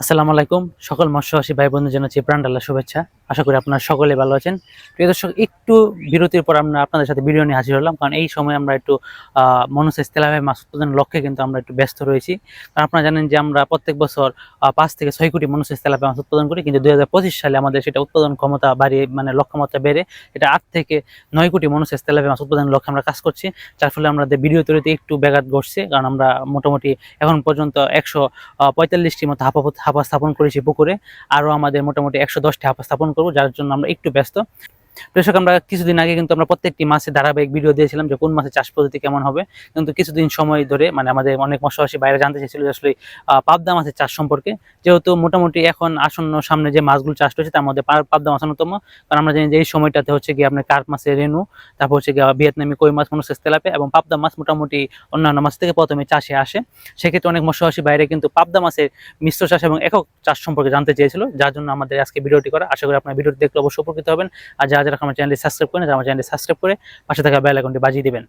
আসসালামু আলাইকুম। সকল মৎস্যবাসী ভাই বন্ধু জানাচ্ছি প্রাণডাল্লা শুভেচ্ছা। আশা করি আপনারা সকলে ভালো আছেন। প্রিয় দর্শক, একটু বিরতির পর আমরা আপনাদের সাথে ভিডিও নিয়ে হাজির হলাম, কারণ এই সময় আমরা একটু মনুসেস তেলাভাই মাছ উৎপাদনের লক্ষ্যে কিন্তু আমরা একটু ব্যস্ত রয়েছি। কারণ আপনারা জানেন যে আমরা প্রত্যেক বছর পাঁচ থেকে ছয় কোটি মনুসেস তেলাভাই মাছ উৎপাদন করি, কিন্তু দু হাজার পঁচিশ সালে আমাদের সেটা উৎপাদন ক্ষমতা বাড়িয়ে মানে লক্ষ্যমাত্রা বেড়ে এটা আট থেকে নয় কোটি মনুসেস তেলাভাই মাছ উৎপাদনের লক্ষ্যে আমরা কাজ করছি, যার ফলে আমাদের ভিডিও তৈরিতে একটু ব্যাঘাত ঘটছে, কারণ আমরা মোটামুটি এখন পর্যন্ত একশো পঁয়তাল্লিশটির মতো হাঁপা হাঁপা স্থাপন করেছি পুকুরে। আরও আমাদের মোটামুটি একশো দশটি হাফা স্থাপন করব, যার জন্য আমরা একটু ব্যস্ত। দর্শক, আমরা কিছুদিন আগে কিন্তু আমরা প্রত্যেকটি মাসে ধারাবাহিক ভিডিও দিয়েছিলাম যে কোন মাসে চাষ পদ্ধতি কেমন হবে। কিন্তু কিছুদিন সময় ধরে মানে আমাদের অনেক মৎস্যবাসী বাইরে জানতে চাইছিল যে আসলে পাবদা মাছের চাষ সম্পর্কে। যেহেতু মোটামুটি এখন আসন্ন সামনে যে মাছগুলো চাষ হচ্ছে, তার মধ্যে পাবদা মাছ অন্যতম। কারণ আমরা জানি যে এই সময়টাতে হচ্ছে গিয়ে আপনার কার্প মাছের রেনু তারপর হচ্ছে গিয়ে ভিয়েতনামি কই মাছ, মনুসেস তেলাপে এবং পাবদা মাছ মোটামুটি অন্যান্য মাছ থেকে প্রথমে চাষে আসে। সেক্ষেত্রে অনেক মৎস্যবাসী বাইরে কিন্তু পাবদা মাছের মিশ্র চাষ এবং একক চাষ সম্পর্কে জানতে চেয়েছিল। যার জন্য আমাদের আজকে ভিডিওটি করা। আশা করি আপনার ভিডিওটি দেখলে অবশ্যই উপকৃত হবেন। আর যারা যারা আমার চ্যানেলটি সাবস্ক্রাইব করেন আমার চ্যানেলটি সাবস্ক্রাইব করে পাশে থাকা বেল আইকনটি বাজিয়ে দিবেন।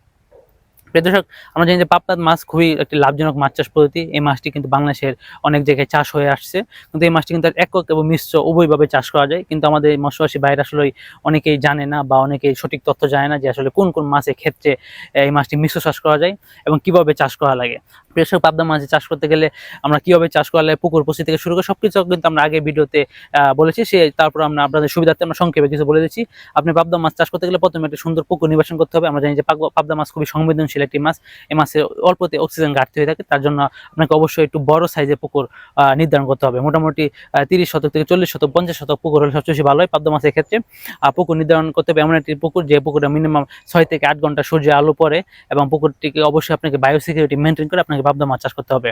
দর্শক আমরা জানি যে পাবনার মাছ খুবই একটি লাভজনক মাছ চাষ পদ্ধতি। এই মাছটি কিন্তু বাংলাদেশের অনেক জায়গায় চাষ হয়ে আসছে। কিন্তু এই মাছটি কিন্তু একক এবং মিশ্র উভয়ভাবে চাষ করা যায়। কিন্তু আমাদের মৎস্যবাসী বাইরে আসলে অনেকেই জানে না বা অনেকেই সঠিক তথ্য জানে না যে আসলে কোন কোন মাছের ক্ষেত্রে এই মাছটি মিশ্র চাষ করা যায় এবং কীভাবে চাষ করা লাগে। প্রিয় দর্শক, পাবদা মাছে চাষ করতে গেলে আমরা কীভাবে চাষ করা লাগে পুকুর পশি থেকে শুরু করে সবকিছু কিন্তু আমরা আগে ভিডিওতে বলেছি। সে তারপর আমরা আপনাদের সুবিধার্থে আমরা সংক্ষেপে কিছু বলে দিচ্ছি। আপনি পাবদা মাছ চাষ করতে গেলে প্রথমে একটা সুন্দর পুকুর নির্বাচন করতে হবে। আমরা জানি যে পাবদা মাছ খুবই সংবেদনশীল একটি মাছ এই মাছে অল্পতে অক্সিজেন ঘাটতি হয়ে থাকে, তার জন্য আপনাকে অবশ্যই একটু বড় সাইজের পুকুর নির্ধারণ করতে হবে। মোটামুটি তিরিশ শতক থেকে চল্লিশ শতক, পঞ্চাশ শতক পুকুর হলে সবচেয়ে ভালো হয় পাদ্য মাছের ক্ষেত্রে। পুকুর নির্ধারণ করতে হবে এমন একটি পুকুর, যে পুকুরে মিনিমাম ছয় থেকে আট ঘণ্টা সূর্যের আলো পরে এবং পুকুরটিকে অবশ্যই আপনাকে বায়োসিকিউরিটি মেনটেন করে আপনাকে পাবদা মাছ চাষ করতে হবে।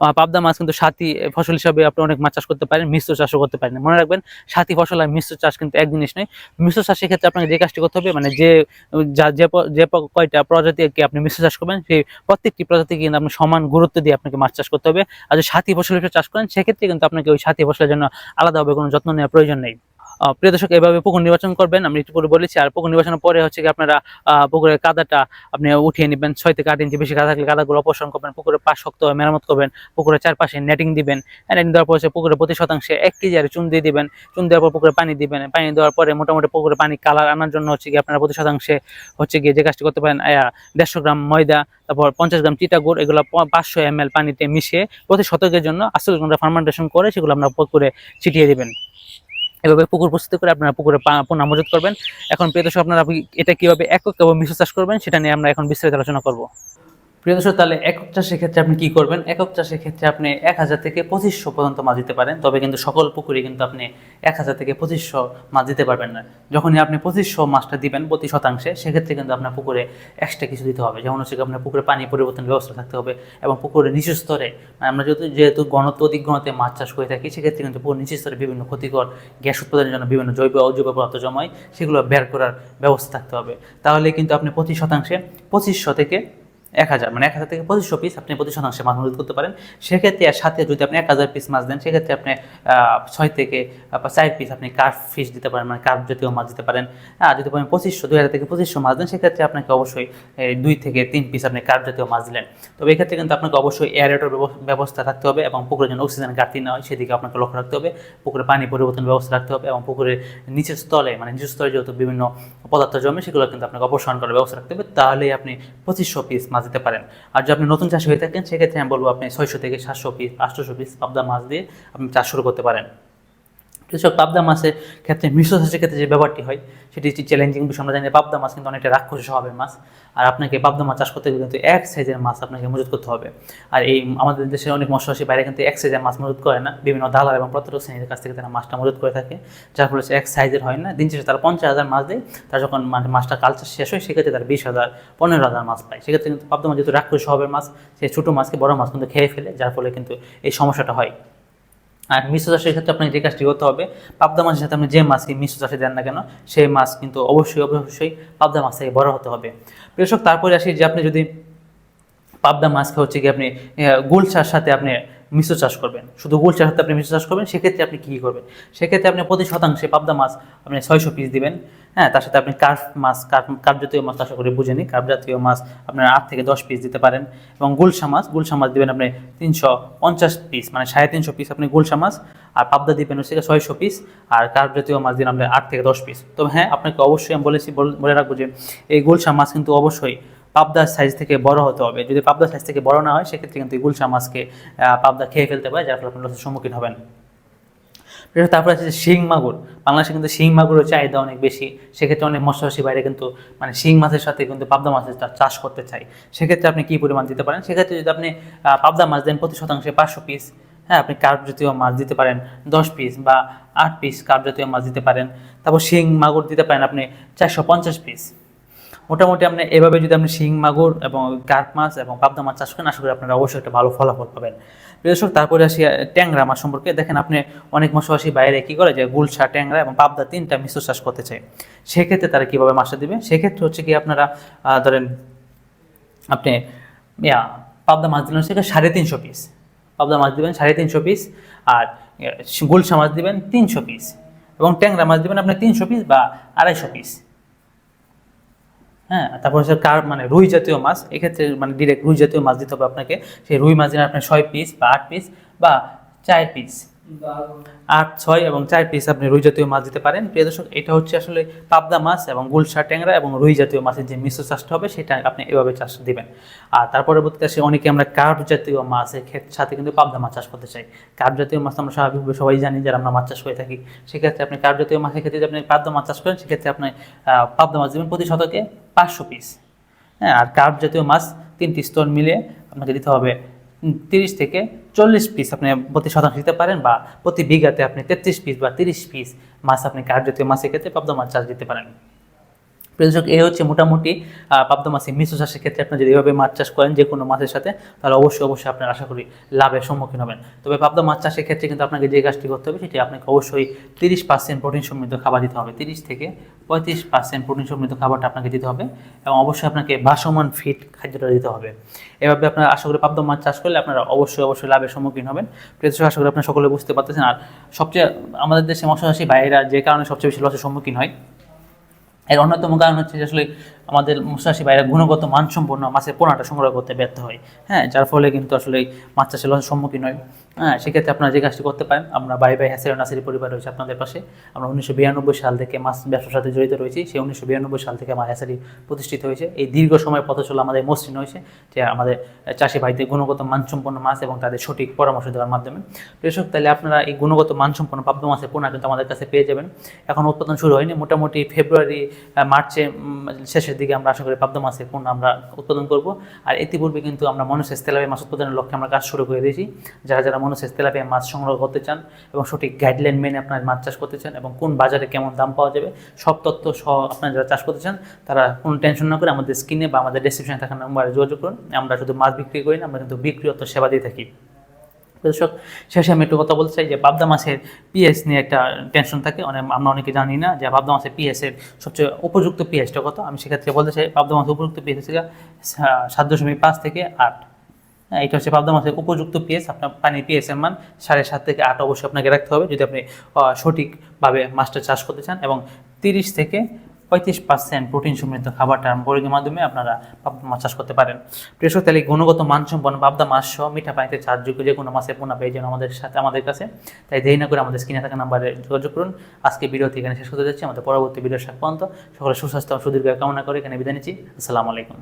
আহ, পাবদা মাছ কিন্তু সাথী ফসল হিসাবে আপনি অনেক মাছ চাষ করতে পারেন মিশ্র চাষও করতে পারেন। মনে রাখবেন সাথী ফসল আর মিশ্র চাষ কিন্তু এক জিনিস নয়। মিশ্র চাষের ক্ষেত্রে আপনাকে যে কাজটি করতে হবে মানে যে যা- কয়টা প্রজাতিকে আপনি মিশ্র চাষ করবেন সেই প্রত্যেকটি প্রজাতিকে কিন্তু আপনি সমান গুরুত্ব দিয়ে আপনাকে মাছ চাষ করতে হবে। আর যদি সাথী ফসল হিসেবে চাষ করেন সেক্ষেত্রে কিন্তু আপনাকে ওই সাথী ফসলের জন্য আলাদাভাবে কোনো যত্ন নেওয়ার প্রয়োজন নেই। প্রিয় দর্শক, এভাবে পুকুর নির্বাচন করবেন, আমি একটু পরে বলেছি, আর পুকুর নির্বাচনের পরে হচ্ছে কি আপনারা পুকুরের কাদাটা আপনি উঠিয়ে নেবেন, ছয় থেকে আট ইঞ্চি বেশি কাদা থাকলে কাদাগুলো অপসারণ করবেন, পুকুরের পাশ শক্ত মেরামত করবেন, পুকুরের চারপাশে নেটিং দিবেন নেটিং দেওয়ার পর হচ্ছে পুকুরের প্রতি শতাংশে এক কেজি আর চুন দিয়ে দিবেন, চুন দেওয়ার পর পুকুরে পানি দিবেন, পানি দেওয়ার পরে মোটামুটি পুকুরে পানি কালার আনার জন্য হচ্ছে কি আপনারা প্রতি শতাংশে হচ্ছে গিয়ে যে কাজটি করতে পারেন দেড়শো গ্রাম ময়দা, তারপর পঞ্চাশ গ্রাম চিটা গুড়, এগুলো পাঁচশো এম পানিতে মিশিয়ে প্রতি শতকের জন্য আশি ঘণ্টা ফার্মেন্টেশন করে সেগুলো আপনারা পুকুরে ছিটিয়ে দিবেন। এভাবে পুকুর প্রস্তুতি করে আপনারা পুকুরে পুনঃ মজুত করবেন। এখন পেয়ে দর্শক, আপনারা আপনি এটা কীভাবে একক এবং মিশ্র চাষ করবেন, সেটা নিয়ে আমরা এখন বিস্তারিত আলোচনা করব। প্রিয় দর্শক, তাহলে একক চাষের ক্ষেত্রে আপনি কি করবেন? একক চাষের ক্ষেত্রে আপনি এক হাজার থেকে পঁচিশশো পর্যন্ত মাছ দিতে পারেন, তবে কিন্তু সকল পুকুরে কিন্তু আপনি এক হাজার থেকে পঁচিশশো মাছ দিতে পারবেন না। যখনই আপনি পঁচিশশো মাছটা দিবেন প্রতি শতাংশে, সেক্ষেত্রে কিন্তু আপনার পুকুরে এক্সট্রা কিছু দিতে হবে। যেমন হচ্ছে আপনার পুকুরে পানি পরিবর্তন ব্যবস্থা থাকতে হবে এবং পুকুরের নিচু স্তরে মানে আমরা যেহেতু যেহেতু ঘনত্ব অধিক ঘনতে মাছ চাষ করে থাকি, সেক্ষেত্রে কিন্তু পুকুর নিচু স্তরে বিভিন্ন ক্ষতিকর গ্যাস উৎপাদনের জন্য বিভিন্ন জৈব অজৈব পদার্থ জমায় সেগুলো বের করার ব্যবস্থা থাকতে হবে। তাহলে কিন্তু আপনি প্রতি শতাংশে পঁচিশশো থেকে এক হাজার মানে এক হাজার থেকে পঁচিশশো পিস আপনি প্রতি শতাংশে মাছ মজুত করতে পারেন। সেক্ষেত্রে সাথে যদি আপনি এক হাজার পিস মাছ দেন, সেক্ষেত্রে আপনি ছয় থেকে চার পিস আপনি কার্প ফিশ দিতে পারেন মানে কার্প জাতীয় মাছ দিতে পারেন। আর যদি আপনি পঁচিশশো, দুই হাজার থেকে পঁচিশশো মাছ দেন, সেক্ষেত্রে আপনাকে অবশ্যই দুই থেকে তিন পিস আপনি কার্প জাতীয় মাছ দিলেন। তবে এক্ষেত্রে কিন্তু আপনাকে অবশ্যই এয়ারেটর ব্যবস্থা থাকতে হবে এবং পুকুরের জন্য অক্সিজেন ঘাটতি না হয়, সেদিকে আপনাকে লক্ষ্য রাখতে হবে। পুকুরে পানি পরিবর্তন ব্যবস্থা রাখতে হবে এবং পুকুরের নিচের স্তরে মানে নিচের স্তরে যেহেতু বিভিন্ন পদার্থ জমে, সেগুলো কিন্তু আপনাকে অপসারণ করার ব্যবস্থা রাখতে হবে। তাহলেই আপনি পঁচিশশো পিস মাছ দিতে পারেন। আর যদি আপনি নতুন চাষি হয়ে থাকেন, সেক্ষেত্রে আমি বলব আপনি ছয়শো থেকে সাতশো পিস আটশোশো পিস পাবদা মাছ দিয়ে আপনি চাষ শুরু করতে পারেন। কৃষক পাবদা মাছের ক্ষেত্রে মিশ্র চাষের ক্ষেত্রে যে ব্যাপারটি হয়, সেটি হচ্ছে চ্যালেঞ্জিং বিষয়। আমরা জানি পাবদা মাছ কিন্তু অনেকটা রাক্ষস স্বভাবের মাছ। আর আপনাকে পাবদা মাছ চাষ করতে গেলে কিন্তু এক সাইজের মাছ আপনাকে মজুত করতে হবে। আর এই আমাদের দেশে অনেক মৎস্যবাসী বাইরে কিন্তু এক সাইজের মাছ মজুত করে না। বিভিন্ন দালাল এবং প্রত্যেক শ্রেণির কাছ থেকে তারা মাছটা মজুত করে থাকে, যার ফলে এক সাইজের হয় না। দিন শেষে তারা পঞ্চাশ হাজার মাছ দেয়, তার যখন মানে মাছটা কালচার শেষ হয়, সেক্ষেত্রে তার বিশ হাজার, পনেরো হাজার মাছ পায়। সেক্ষেত্রে কিন্তু পাবদা মাছ যেহেতু রাক্ষস স্বভাবের মাছ সেই ছোটো মাছকে বড় মাছ কিন্তু খেয়ে ফেলে, যার ফলে কিন্তু এই সমস্যাটা হয়। আর মিশ্র চাষের ক্ষেত্রে আপনাকে যে কাজটি করতে হবে, পাবদা মাছের সাথে আপনি যে মাছকে মিশ্র চাষে দেন না কেন, সেই মাছ কিন্তু অবশ্যই অবশ্যই পাবদা মাছ থেকে বড় হতে হবে। কৃষক তারপরে আসি যে আপনি যদি পাবদা মাছকে হচ্ছে কি আপনি গুলশার সাথে আপনি মিশ্র চাষ করবেন। শুধু গুল চাষ আপনি মিশ্র চাষ করবেন, সেক্ষেত্রে আপনি কী করবেন? সেক্ষেত্রে আপনি প্রতি শতাংশে পাবদা মাছ আপনি ছয়শো পিস দিবেন। হ্যাঁ তার সাথে আপনি কার্ফ মাছ, কার্প জাতীয় মাছ আশা করি বুঝেনি কার্প জাতীয় মাছ আপনার আট থেকে দশ পিস দিতে পারেন। এবং গুলশা মাছ গুলশা মাছ দিবেন আপনি তিনশো পঞ্চাশ পিস মানে সাড়ে তিনশো পিস আপনি গুলশা মাছ আর পাবদা দিবেন হচ্ছে ছয়শো পিস আর কার্প জাতীয় মাছ দিন আপনি আট থেকে দশ পিস তো হ্যাঁ আপনাকে অবশ্যই আমি বলেছি, বল- বলে রাখব যে এই গুলশা মাছ কিন্তু অবশ্যই পাবদার সাইজ থেকে বড় হতে হবে। যদি পাবদার সাইজ থেকে বড় না হয়, সেক্ষেত্রে কিন্তু গুলশা মাছকে পাবদা খেয়ে ফেলতে পারে, যার ফলে আপনি লসের সম্মুখীন হবেন। তারপরে আছে শিং মাগুর। বাংলাদেশে কিন্তু শিং মাগুরের চাহিদা অনেক বেশি। সেক্ষেত্রে অনেক মৎস্যচাষী বাইরে কিন্তু মানে শিং মাছের সাথে কিন্তু পাবদা মাছের চাষ করতে চাই সেক্ষেত্রে আপনি কী পরিমাণ দিতে পারেন? সেক্ষেত্রে যদি আপনি পাবদা মাছ দেন প্রতি শতাংশে পাঁচশো পিস হ্যাঁ আপনি কার্প জাতীয় মাছ দিতে পারেন দশ পিস বা আট পিস কার্প জাতীয় মাছ দিতে পারেন। তারপর শিং মাগুর দিতে পারেন আপনি চারশো পঞ্চাশ পিস মোটামুটি আপনি এভাবে যদি আপনি শিং, মাগুর এবং কার্প মাছ এবং পাবদা মাছ চাষ করেন, আশা করি আপনারা অবশ্যই একটা ভালো ফলাফল পাবেন। প্রিয় দর্শক, তারপরে আসি ট্যাংরা মাছ সম্পর্কে। দেখেন আপনি অনেক মশাবাসী বাইরে কী করে যে গুলশা, ট্যাংরা এবং পাবদা তিনটা মিশ্র চাষ করতে চায়। সেক্ষেত্রে তারা কীভাবে মাছটা দেবে? সেক্ষেত্রে হচ্ছে কি আপনারা ধরেন আপনি, ইয়া, পাবদা মাছ দিলেন সেটা সাড়ে তিনশো পিস পাবদা মাছ দিবেন সাড়ে তিনশো পিস আর গুলশা মাছ দিবেন তিনশো পিস এবং ট্যাংরা মাছ দিবেন আপনি তিনশো পিস বা আড়াইশো পিস হ্যাঁ তারপর হচ্ছে কার মানে রুই জাতীয় মাছ, এক্ষেত্রে মানে ডিরেক্ট রুই জাতীয় মাছ দিতে হবে আপনাকে। সেই রুই মাছ দিন আপনার ছয় পিস বা আট পিস বা চার পিস আট, ছয় এবং চার পিস আপনি রুই জাতীয় মাছ দিতে পারেন। প্রিয় দর্শক, এটা হচ্ছে আসলে পাবদা মাছ এবং গুলশা ট্যাংরা এবং রুই জাতীয় মাছের যে মিশ্র চাষটা হবে, সেটা আপনি এভাবে চাষ দিবেন। আর তার পরবর্তীতে আসে, অনেকে আমরা কার্প জাতীয় মাছের ক্ষেত্রে সাথে কিন্তু পাবদা মাছ চাষ করতে চাই। কার্প জাতীয় মাছ আমরা স্বাভাবিকভাবে সবাই জানি যারা আমরা মাছ চাষ করে থাকি। সেক্ষেত্রে আপনি কার্প জাতীয় মাছের ক্ষেত্রে যদি আপনি পাবদা মাছ চাষ করেন, সেক্ষেত্রে আপনি পাবদা মাছ দেবেন প্রতি শতকে পাঁচশো পিস হ্যাঁ আর কার্প জাতীয় মাছ তিনটি স্তর মিলিয়ে আপনাকে দিতে হবে তিরিশ থেকে চল্লিশ পিস আপনি প্রতি শতাংশ দিতে পারেন বা প্রতি বিঘাতে আপনি তেত্রিশ পিস বা তিরিশ পিস মাছ আপনি কার্যত মাছের ক্ষেত্রে পাবদা মাছ চাষ দিতে পারেন। প্রিয়দর্শক এই হচ্ছে মোটামুটি পাবদা মাছের মিশ্র চাষের ক্ষেত্রে আপনি যদি এভাবে মাছ চাষ করেন যে কোনো মাছের সাথে, তাহলে অবশ্যই অবশ্যই আপনার আশা করি লাভের সম্মুখীন হবেন। তবে পাবদা মাছ চাষের ক্ষেত্রে কিন্তু আপনাকে যে কাজটি করতে হবে, সেটি আপনাকে অবশ্যই তিরিশ পার্সেন্ট প্রোটিন সমৃদ্ধ খাবার দিতে হবে। তিরিশ থেকে পঁয়ত্রিশ পার্সেন্ট প্রোটিন সমৃদ্ধ খাবারটা আপনাকে দিতে হবে এবং অবশ্যই আপনাকে ভাসমান ফিট খাদ্যটা দিতে হবে। এভাবে আপনারা আশা করি পাবদা মাছ চাষ করলে আপনারা অবশ্যই অবশ্যই লাভের সম্মুখীন হবেন। প্রিয়দর্শক আশা করি আপনারা সকলে বুঝতে পারতেছেন। আর সবচেয়ে আমাদের দেশে মৎস্যচাষী ভাইয়েরা যে কারণে সবচেয়ে বেশি লসের সম্মুখীন হয় এর অন্যতম কারণ হচ্ছে যে আসলে আমাদের মৎস্যচাষী বাইরে গুণগত মানসম্পন্ন মাছের পোনাটা সংগ্রহ করতে ব্যর্থ হয়। হ্যাঁ যার ফলে কিন্তু আসলে মাছ চাষের সম্মুখীন হয়। হ্যাঁ সেক্ষেত্রে আপনারা যে কাজটি করতে পারেন, আমরা বাই বাই হ্যাসের নাসির পরিবার রয়েছে আপনাদের পাশে। আমরা উনিশশো বিরানব্বই সাল থেকে মাছ ব্যবসার সাথে জড়িত রয়েছি। সেই উনিশশো বিরানব্বই সাল থেকে আমার হ্যাসারি প্রতিষ্ঠিত হয়েছে। এই দীর্ঘ সময় পথ চলে আমাদের মসৃণ হয়েছে যে আমাদের চাষি ভাইদের গুণগত মানসম্পন্ন মাছ এবং তাদের সঠিক পরামর্শ দেওয়ার মাধ্যমে। কৃষক তাহলে আপনারা এই গুণগত মানসম্পন্ন পাবদা মাছের পোনা কিন্তু আমাদের কাছে পেয়ে যাবেন। এখন উৎপাদন শুরু হয়নি। মোটামুটি ফেব্রুয়ারি মার্চে শেষের দিকে আমরা আশা করি পাবদা মাছের পণ্য আমরা উৎপাদন করব। আর ইতিপূর্বে কিন্তু আমরা মনুষ্যের তেলাপিয়া মাছ উৎপাদনের লক্ষ্যে আমরা কাজ শুরু করে দিয়েছি। যারা যারা মনুষ্যের তেলাপিয়া মাছ সংগ্রহ করতে চান এবং সঠিক গাইডলাইন মেনে আপনার মাছ চাষ করতে চান এবং কোন বাজারে কেমন দাম পাওয়া যাবে, সব তথ্য সহ আপনারা যারা চাষ করতে চান, তারা কোনো টেনশন না করে আমাদের স্ক্রিনে বা আমাদের ডিসক্রিপশনে থাকা নাম্বারে যোগাযোগ করুন। আমরা শুধু মাছ বিক্রি করি না, আমরা কিন্তু বিক্রিয়ত সেবা দিয়ে থাকি। দর্শক, শেষে আমি একটু কথা বলতে চাই যে পাবদা মাছের পিএস নিয়ে একটা টেনশন থাকে, অনেক আমরা অনেকে জানি না যে পাবদা মাছের পিএস এর সবচেয়ে উপযুক্ত পিএসটা কত। আমি সেক্ষেত্রে বলতে চাই পাবদা মাছের উপযুক্ত পিএস সাত দশমিক পাঁচ থেকে আট। এটা হচ্ছে পাবদা মাছের উপযুক্ত পিএস আপনার পানির পিএস এর মান সাড়ে সাত থেকে আট অবশ্যই আপনাকে রাখতে হবে। যদি আপনি সঠিকভাবে মাছটা চাষ করতে চান এবং তিরিশ থেকে পঁয়ত্রিশ পার্সেন্ট প্রোটিন সমৃদ্ধ খাবারটা বোরিংয়ের মাধ্যমে আপনারা পাবদা মাছ চাষ করতে পারেন। প্রেসর তাহলে গুণগত মানসম্পন্ন পাবদা মাছ সহ মিঠা পানিতে চার্জযোগ্য যে কোনো মাছের পোনা পেয়ে যান আমাদের সাথে, আমাদের কাছে। তাই দেরি না করে আমাদের স্ক্রিনে থাকা নাম্বারে যোগাযোগ করুন। আজকে ভিডিওটি এখানে শেষ করতে যাচ্ছি। আমাদের পরবর্তী ভিডিও শেষ পর্যন্ত সকলে সুস্বাস্থ্য সুদীর্ঘ কামনা করে এখানে বিদায় নিচ্ছি। আসসালামু আলাইকুম।